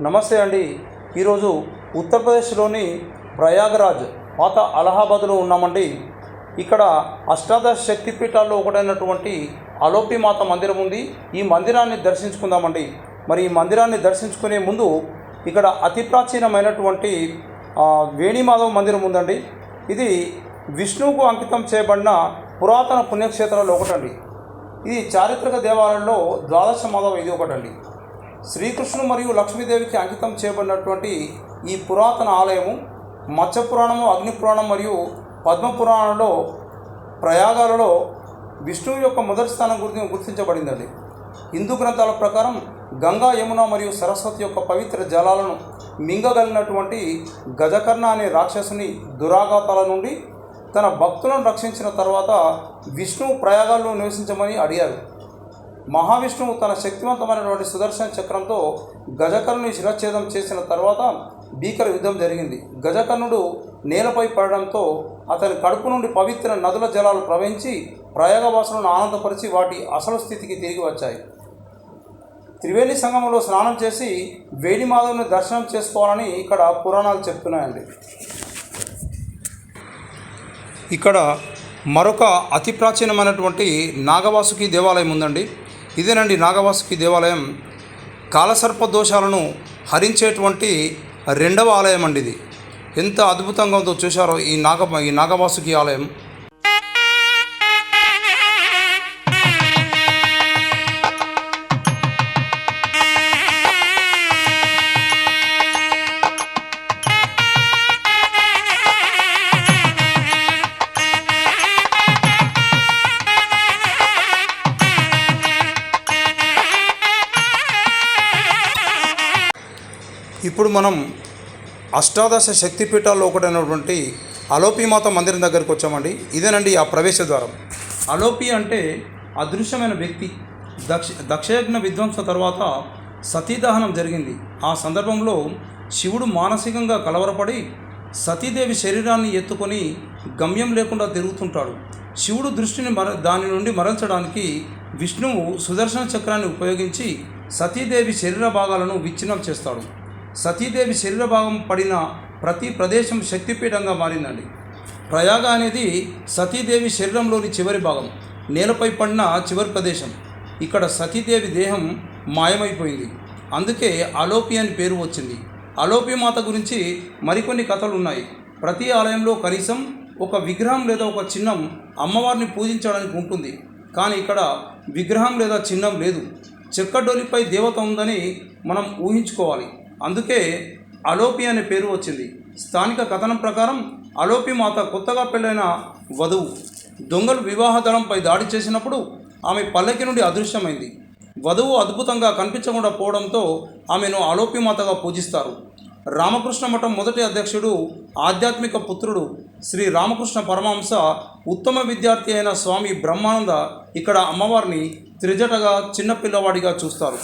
నమస్తే అండి. ఈరోజు ఉత్తరప్రదేశ్లోని ప్రయాగరాజ్ పాత అలహాబాద్లో ఉన్నామండి. ఇక్కడ అష్టాదశ శక్తిపీఠాల్లో ఒకటైనటువంటి అలోపి మాత మందిరం ఉంది. ఈ మందిరాన్ని దర్శించుకుందామండి. మరి ఈ మందిరాన్ని దర్శించుకునే ముందు ఇక్కడ అతి ప్రాచీనమైనటువంటి వేణిమాధవ మందిరం ఉందండి. ఇది విష్ణువుకు అంకితం చేయబడిన పురాతన పుణ్యక్షేత్రాల్లో ఒకటండి. ఇది చారిత్రక దేవాలయంలో ద్వాదశ మాధవ ఇది ఒకటండి. శ్రీకృష్ణుడు మరియు లక్ష్మీదేవికి అంకితం చేయబడినటువంటి ఈ పురాతన ఆలయము మత్స్యపురాణము అగ్నిపురాణం అగ్ని పురాణం మరియు పద్మ పురాణంలో ప్రయాగాలలో విష్ణువు యొక్క మొదటి స్థానం గురించి గుర్తించబడిందండి. హిందూ గ్రంథాల ప్రకారం గంగా యమున మరియు సరస్వతి యొక్క పవిత్ర జలాలను మింగగలిగినటువంటి గజకర్ణ అనే రాక్షసుని దురాఘాతాల నుండి తన భక్తులను రక్షించిన తర్వాత విష్ణువు ప్రయాగాల్లో నివసించమని అడిగారు. మహావిష్ణువు తన శక్తివంతమైనటువంటి సుదర్శన చక్రంతో గజకర్ణుని శిరచ్ఛేదం చేసిన తర్వాత భీకర యుద్ధం జరిగింది. గజకర్ణుడు నేలపై పడడంతో అతని కడుపు నుండి పవిత్ర నదుల జలాలు ప్రవహించి ప్రయోగవాసులను ఆనందపరిచి వాటి అసలు స్థితికి తిరిగి వచ్చాయి. త్రివేణి సంగమంలో స్నానం చేసి వేణిమాధవుని దర్శనం చేసుకోవాలని ఇక్కడ పురాణాలు చెప్తున్నాయండి. ఇక్కడ మరొక అతి ప్రాచీనమైనటువంటి నాగవాసుకి దేవాలయం ఉందండి. ఇదేనండి నాగవాసుకి దేవాలయం. కాలసర్ప దోషాలను హరించేటువంటి రెండవ ఆలయం అండి ఇది. ఎంత అద్భుతంగా ఉందో చూశారో ఈ నాగ ఈ నాగవాసుకి ఆలయం. ఇప్పుడు మనం అష్టాదశ శక్తిపీఠాల్లో ఒకటైనటువంటి అలోపిమాత మందిరం దగ్గరికి వచ్చామండి. ఇదేనండి ఆ ప్రవేశ ద్వారం. అలోపి అంటే అదృశ్యమైన వ్యక్తి. దక్ష దక్షయజ్ఞ విధ్వంస తర్వాత సతీదహనం జరిగింది. ఆ సందర్భంలో శివుడు మానసికంగా కలవరపడి సతీదేవి శరీరాన్ని ఎత్తుకొని గమ్యం లేకుండా తిరుగుతుంటాడు. శివుడు దృష్టిని మర దాని నుండి మరల్చడానికి విష్ణువు సుదర్శన చక్రాన్ని ఉపయోగించి సతీదేవి శరీర భాగాలను విచ్ఛిన్నం చేస్తాడు. సతీదేవి శరీర భాగం పడిన ప్రతి ప్రదేశం శక్తిపీఠంగా మారిందండి. ప్రయాగ అనేది సతీదేవి శరీరంలోని చివరి భాగం. నేలపై పడిన చివరి ప్రదేశం. ఇక్కడ సతీదేవి దేహం మాయమైపోయింది. అందుకే అలోపి అని పేరు వచ్చింది. అలోపి మాత గురించి మరికొన్ని కథలు ఉన్నాయి. ప్రతి ఆలయంలో కనీసం ఒక విగ్రహం లేదా ఒక చిహ్నం అమ్మవారిని పూజించడానికి ఉంటుంది. కానీ ఇక్కడ విగ్రహం లేదా చిహ్నం లేదు. చెక్కడోలిపై దేవత ఉందని మనం ఊహించుకోవాలి. అందుకే అలోపి అనే పేరు వచ్చింది. స్థానిక కథనం ప్రకారం అలోపి మాత కొత్తగా పెళ్ళైన వధువు దొంగలు వివాహ దళంపై దాడి చేసినప్పుడు ఆమె పల్లకి నుండి అదృశ్యమైంది. వధువు అద్భుతంగా కనిపించకుండా పోవడంతో ఆమెను అలోపి మాతగా పూజిస్తారు. రామకృష్ణ మఠం మొదటి అధ్యక్షుడు ఆధ్యాత్మిక పుత్రుడు శ్రీ రామకృష్ణ పరమహంస ఉత్తమ విద్యార్థి అయిన స్వామి బ్రహ్మానంద ఇక్కడ అమ్మవారిని త్రిజటగా చిన్నపిల్లవాడిగా చూస్తారు.